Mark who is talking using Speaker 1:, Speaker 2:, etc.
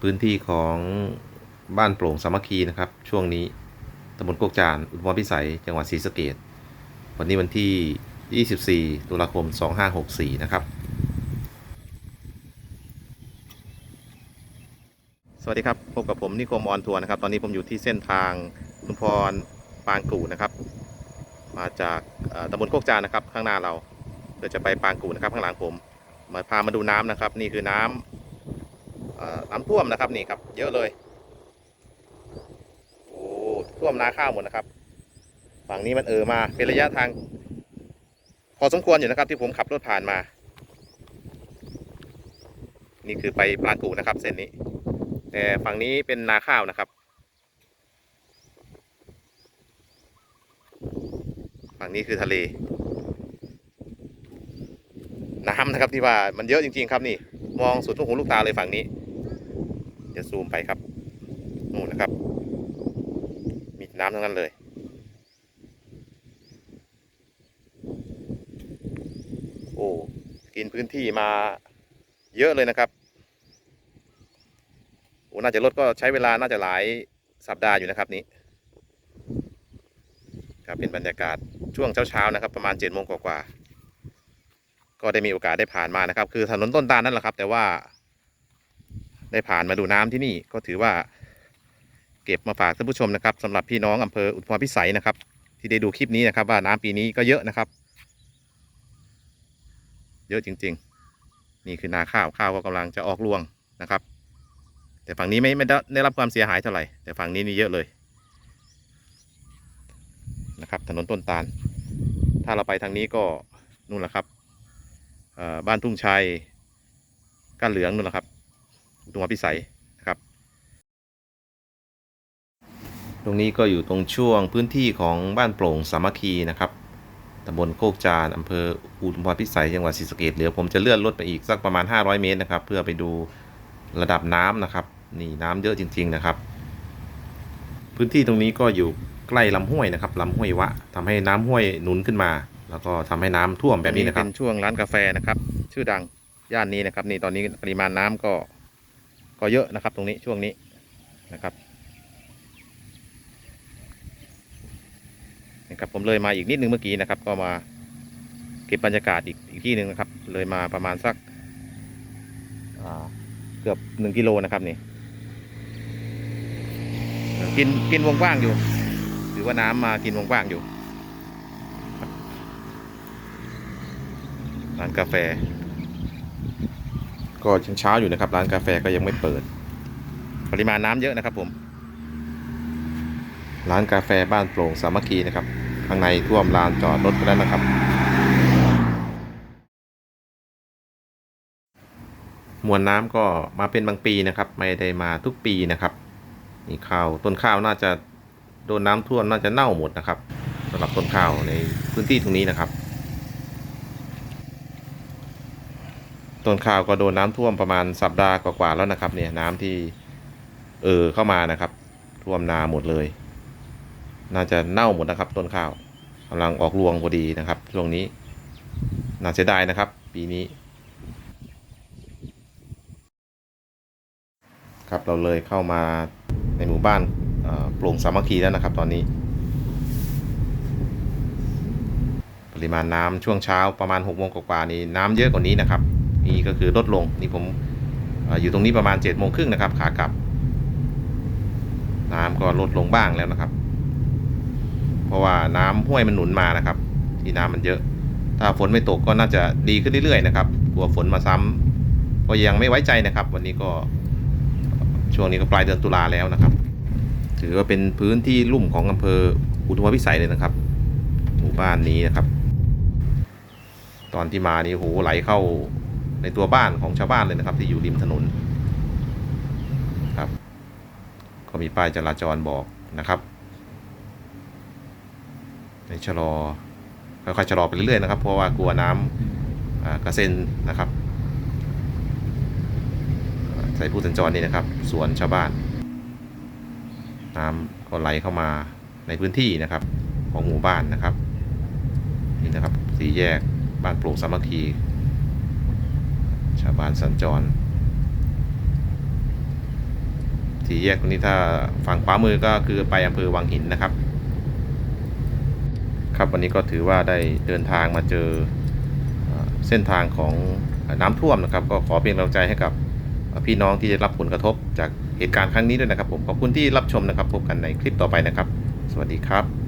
Speaker 1: พื้นที่ของบ้านโปร่งสามัคคีนะครับ ช่วงนี้ตำบลโกกจาน อุทมพิสัย จังหวัดศรีสะเกดวันนี้วันที่ 24 ตุลาคม 2564 นะครับ สวัสดีครับ พบกับผมนิคมออนทัวร์นะครับ ตอนนี้ผมอยู่ที่เส้นทางชุมพรปางกู่นะครับ มาจากตำบลโคกจานนะครับ ข้างหน้าเราเพื่อจะไปปางกู่นะครับ ข้างหลังผม มาพามาดูน้ำนะครับ นี่คือน้ำเอ่อ น้ำท่วมนะครับนี่ครับ เยอะเลยโอ้ท่วมนาข้าวหมดนะครับ ฝั่งนี้มันเออมาเป็นระยะทาง พอสมควรอยู่นะครับ ที่ผมขับรถผ่านมา นี่คือไปปางกูนะครับ เส้นนี้ แต่ฝั่งนี้เป็นนาข้าวนะครับ ฝั่งนี้คือทะเลน้ำนะครับที่ว่ามันเยอะจริง ๆ ครับนี่ มองสุดลูกหูลูกตาเลยฝั่งนี้ เดี๋ยวซูมไปครับนู่นนะครับ มีน้ำทั้งนั้นเลยโอ้กินพื้นที่มาเยอะเลยนะครับโอ้น่าจะรถก็ใช้เวลาน่าจะหลายสัปดาห์อยู่นะครับนี้ครับเป็นบรรยากาศช่วงเช้าๆนะครับ ประมาณเจ็ดโมงกว่าๆก็ได้มีโอกาสได้ผ่านมานะครับ คือถนนต้นตาลนั่นแหละครับ แต่ว่า ได้ผ่านมาดูน้ำที่นี่ก็ถือว่า เก็บมาฝากท่านผู้ชมนะครับสำหรับพี่น้องอำเภออุทุมพิสัยนะครับ ที่ได้ดูคลิปนี้นะครับ ว่าน้ำปีนี้ก็เยอะนะครับ เยอะจริง ๆ นี่คือนาข้าวข้าวก็กำลังจะออกรวงนะครับ แต่ฝั่งนี้ไม่ไม่ได้รับความเสียหายเท่าไหร่แต่ฝั่งนี้นี่เยอะเลยนะครับถนนต้นตาล ถ้าเราไปทางนี้ก็นู่นแหละครับบ้านทุ่งชัยก้านเหลืองนู่นแหละครับ อุทุมพิสัยนะครับ ตรงนี้ก็อยู่ตรงช่วงพื้นที่ของบ้านโปร่งสามัคคีนะครับตำบลโคกจานอำเภออุทุมพรพิสัยจังหวัดศรีสะเกษเดี๋ยวผมจะเลื่อนรถไปอีกสักประมาณ 500 เมตรนะครับ เพื่อไปดูระดับน้ำนะครับ นี่น้ำเยอะจริง ๆนะครับ พื้นที่ตรงนี้ก็อยู่ใกล้ลำห้วยนะครับลำห้วยวะทำให้น้ำห้วยหนุนขึ้นมา แล้วก็ทำให้น้ำท่วมแบบนี้นะครับเป็นช่วงร้านกาแฟนะครับ ชื่อดังย่านนี้นะครับ นี่ตอนนี้ปริมาณน้ำก็ ก็เยอะนะครับตรงนี้ช่วงนี้นะครับนะครับผมเลยมาอีกนิดนึงเมื่อกี้นะครับ ก็มาเก็บบรรยากาศอีกอีกที่หนึ่งนะครับ เลยมาประมาณสักเกือบหนึ่งกิโลนะครับนี่กินกินวงกว้างอยู่ถือว่าน้ำมากินวงกว้างอยู่ร้านกาแฟ ก็ยังเช้าอยู่นะครับ ร้านกาแฟก็ยังไม่เปิด ปริมาณน้ำเยอะนะครับผม ร้านกาแฟบ้านโปร่งสามัคคีนะครับ ข้างในท่วมลานจอดรถไปแล้วนะครับ มวลน้ำก็มาเป็นบางปีนะครับ ไม่ได้มาทุกปีนะครับนี่ข้าวต้นข้าวน่าจะโดนน้ำท่วมน่าจะเน่าหมดนะครับสำหรับต้นข้าวในพื้นที่ตรงนี้นะครับ ต้นข้าวก็โดนน้ำท่วมประมาณสัปดาห์กว่าๆแล้วนะครับ เนี่ยน้ำที่เออเข้ามานะครับ ท่วมนาหมดเลย น่าจะเน่าหมดนะครับ ต้นข้าวกำลังออกรวงพอดีนะครับ ช่วงนี้ น่าเสียดายนะครับ ปีนี้ ครับเราเลยเข้ามาในหมู่บ้านโปร่งสามัคคีแล้วนะครับ ตอนนี้ ปริมาณน้ำช่วงเช้าประมาณ6กโมงกว่านี่น้ำเยอะกว่านี้นะครับ นี่ก็คือลดลงนี่ผมอยู่ตรงนี้ประมาณ7จ็ดโมงครึ่งนะครับขากลับ น้ำก็ลดลงบ้างแล้วนะครับ เพราะว่าน้ำห้วยมันหนุนมานะครับ ที่น้ำมันเยอะ ถ้าฝนไม่ตกก็น่าจะดีขึ้นเรื่อยๆนะครับกลัวฝนมาซ้ำก็ยังไม่ไว้ใจนะครับ วันนี้ก็ช่วงนี้ก็ปลายเดือนตุลาแล้วนะครับ ถือว่าเป็นพื้นที่ลุ่มของอำเภออุทุมพิสัยเลยนะครับ หมู่บ้านนี้นะครับ ตอนที่มานี่โหไหลเข้า ในตัวบ้านของชาวบ้านเลยนะครับ ที่อยู่ริมถนนครับ ก็มีป้ายจราจรบอกนะครับในชะลอค่อยๆชะลอไปเรื่อยๆนะครับ เพราะว่ากลัวน้ำกระเซ็นนะครับใส่ผู้สัญจรนี่นะครับสวนชาวบ้าน น้ำก็ไหลเข้ามาในพื้นที่นะครับ ของหมู่บ้านนะครับนี่นะครับสีแยกบ้านปร่งสามัคคี ชาวบ้านสัญจรสี่แยกตรงนี้ถ้าฝั่งขวามือก็คือไปอำเภอวังหินนะครับ ครับวันนี้ก็ถือว่าได้เดินทางมาเจอเอ่อเส้นทางของน้ำท่วมนะครับ ก็ขอเป็นกำลังใจให้กับพี่น้องที่ได้รับผลกระทบจากเหตุการณ์ครั้งนี้ด้วยนะครับ ผมขอบคุณที่รับชมนะครับ พบกันในคลิปต่อไปนะครับ สวัสดีครับ